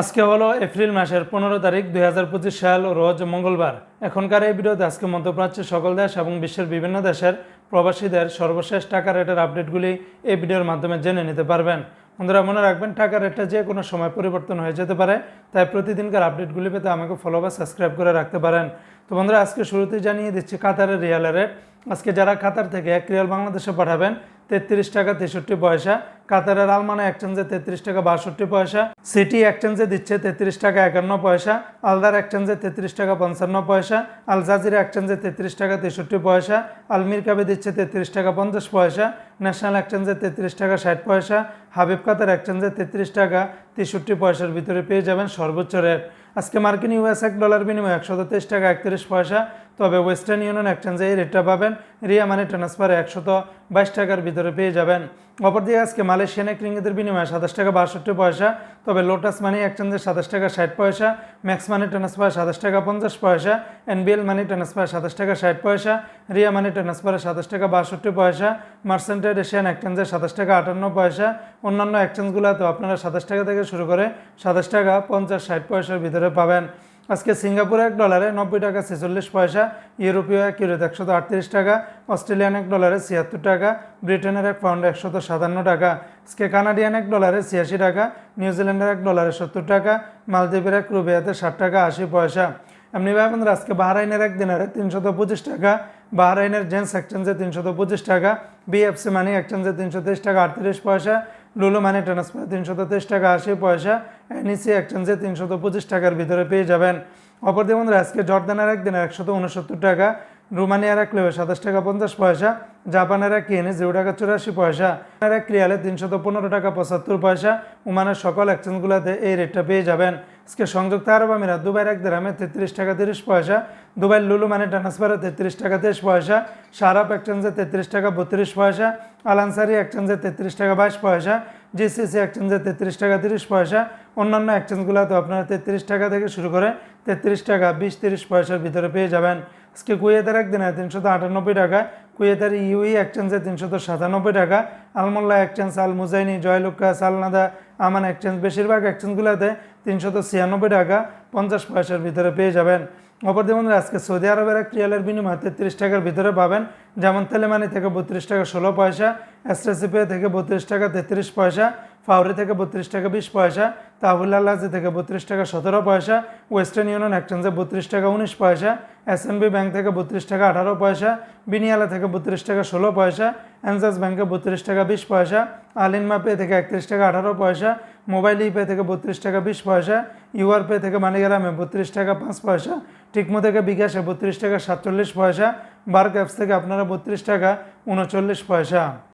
আজকে হলো এপ্রিল মাসের পনেরো তারিখ দুই হাজার পঁচিশ সাল, রোজ মঙ্গলবার। এখনকার এই ভিডিওতে আজকে মধ্যপ্রাচ্যের সকল দেশ এবং বিশ্বের বিভিন্ন দেশের প্রবাসীদের সর্বশেষ টাকা রেটের আপডেটগুলি এই ভিডিওর মাধ্যমে জেনে নিতে পারবেন। বন্ধুরা, মনে রাখবেন, টাকা রেটটা যে কোনো সময় পরিবর্তন হয়ে যেতে পারে, তাই প্রতিদিনকার আপডেটগুলি পেতে আমাকে ফলো বা সাবস্ক্রাইব করে রাখতে পারেন। তো বন্ধুরা, আজকে শুরুতেই জানিয়ে দিচ্ছি কাতারের রিয়ালের রেট। আজকে যারা কাতার থেকে এক রিয়াল বাংলাদেশে পাঠাবেন তেত্রিশ টাকা তেষট্টি পয়সা। কাতারের আলমানা এক্সচেঞ্জে তেত্রিশ টাকা বাষট্টি পয়সা। সিটি এক্সচেঞ্জে দিচ্ছে তেত্রিশ টাকা একান্ন পয়সা। আলদার এক্সচেঞ্জে তেত্রিশ টাকা পঞ্চান্ন পয়সা। আল জাজিরা এক্সচেঞ্জে তেত্রিশ টাকা তেষট্টি পয়সা। আলমির কাবে দিচ্ছে তেত্রিশ টাকা পঞ্চাশ পয়সা। ন্যাশনাল এক্সচেঞ্জে তেত্রিশ টাকা ষাট পয়সা। হাবিব কাতার এক্সচেঞ্জে তেত্রিশ টাকা তেষট্টি পয়সার ভিতরে পেয়ে যাবেন সর্বোচ্চ রেট আজকে মার্কিন ইউএস এক ডলার বিনিময়ে একশো টাকা একত্রিশ পয়সা। তবে ওয়েস্টার্ন ইউনিয়ন এক্সচেঞ্জে এই রেটটা পাবেন, রিয়া মানি ট্রান্সফারে একশত বাইশ টাকার ভিতরে পেয়ে যাবেন। অপরদিকে আজকে মালয়েশিয়ান এক রিঙ্গিতের বিনিময়ে সাতাশ টাকা বাষট্টি পয়সা, তবে লোটাস মানি এক্সচেঞ্জে সাতাশ টাকা ষাট পয়সা ম্যাক্স মানি ট্রান্সফার সাতাশ টাকা পঞ্চাশ পয়সা এনবিএল মানি ট্রান্সফার সাতাশ টাকা ষাট পয়সা, রিয়া মানি ট্রান্সফারে সাতাশ টাকা বাষট্টি পয়সা মার্সেন্টেড এশিয়ান এক্সচেঞ্জে সাতাশ টাকা আটান্ন পয়সা, অন্যান্য এক্সচেঞ্জগুলোতে আপনারা সাতাশ টাকা থেকে শুরু করে সাতাশ টাকা পঞ্চাশ ষাট পয়সার ভিতরে পাবেন। আজকে সিঙ্গাপুর এক ডলারে নব্বই টাকা, ছেচল্লিশ পয়সা, ইউরোপীয় এক ইউরোতে একশত আটত্রিশ টাকা, অস্ট্রেলিয়ান এক ডলারে ছিয়াত্তর টাকা, ব্রিটেনের এক পাউন্ডে একশত সাতান্ন টাকা, আজকে কানাডিয়ান এক ডলারে ছিয়াশি টাকা, নিউজিল্যান্ডের এক ডলারে সত্তর টাকা, মালদ্বীপের এক রুবিয়াতে ষাট টাকা, আশি পয়সা। এমনি ভাই বন্ধুরা, আজকে বাহরাইনের এক দিনারে তিনশত পঁচিশ টাকা, বাহরাইনের জেন্স এক্সচেঞ্জে তিনশত পঁচিশ টাকা, বিএফসি মানি এক্সচেঞ্জে তিনশো তেইশ টাকা, আটত্রিশ পয়সা লুলু মানি ট্রান্সফার তিনশো তেইশ টাকা, আশি পয়সা এনইসি এক্সচেঞ্জে তিনশত পঁচিশ টাকার ভিতরে পেয়ে যাবেন। অপরদিকে বন্ধুরা, আজকে জর্দানের এক দিনে একশত উনসত্তর টাকা, রোমানিয়ার এক লেবে সাতাশ টাকা পঞ্চাশ পয়সা, জাপানের এক কিনে জিরো টাকা চুরাশি পয়সা এক রিয়ালে তিনশত পনেরো টাকা পঁচাত্তর পয়সা উমানের সকল এক্সচেঞ্জগুলোতে এই রেটটা পেয়ে যাবেন। আজকে সংযুক্ত আরব আমিরাত, দুবাইয়ের এক দেরামে তেত্রিশ টাকা তিরিশ পয়সা দুবাই লুলু মানে ট্রান্সফারে তেত্রিশ টাকা তেইশ পয়সা সারাপ এক্সচেঞ্জে তেত্রিশ টাকা বত্রিশ পয়সা আলানসারি এক্সচেঞ্জে তেত্রিশ টাকা বাইশ পয়সা জিসিসি এক্সচেঞ্জে তেত্রিশ টাকা তিরিশ পয়সা, অন্যান্য এক্সচেঞ্জগুলোতে আপনারা তেত্রিশ টাকা থেকে শুরু করে তেত্রিশ টাকা বিশ তিরিশ পয়সার ভিতরে পেয়ে যাবেন। আজকে কুয়েতের একদিনে তিনশত আটানব্বই টাকা, কুয়েতের ইউই এক্সচেঞ্জে তিনশত সাতানব্বই টাকা, Al Mulla exchange Al Muzaini Joyalukkas, সালনাদা Aman exchange বেশিরভাগ এক্সচেঞ্জগুলোতে তিনশত ছিয়ানব্বই টাকা পঞ্চাশ পয়সার ভিতরে পেয়ে যাবেন। অপরদি বন্ধুরা, আজকে সৌদি আরবের এক রিয়ালের বিনিময়ে তেত্রিশ টাকার ভিতরে পাবেন। যেমন তেলেমানি থেকে বত্রিশ টাকা ষোলো পয়সা এসটিসিপে থেকে বত্রিশ টাকা তেত্রিশ পয়সা, ফাউরি থেকে বত্রিশ টাকা বিশ পয়সা তাহুল্লাহাজি থেকে বত্রিশ টাকা সতেরো পয়সা, ওয়েস্টার্ন ইউনিয়ন এক্সচেঞ্জে বত্রিশ টাকা উনিশ পয়সা এসএনবি ব্যাংক থেকে বত্রিশ টাকা আঠারো পয়সা, বিনিয়ালা থেকে বত্রিশ টাকা ষোলো পয়সা অ্যানসাস ব্যাংকে বত্রিশ টাকা বিশ পয়সা, আলিনমা পে থেকে একত্রিশ টাকা আঠারো পয়সা, মোবাইল ইপে থেকে বত্রিশ টাকা বিশ পয়সা ইউআর পে থেকে মানিগ্রামে বত্রিশ টাকা পাঁচ পয়সা, টিকমো থেকে বিকাশে বত্রিশ টাকা সাতচল্লিশ পয়সা, বার্ক অ্যাপস থেকে আপনারা বত্রিশ টাকা উনচল্লিশ পয়সা।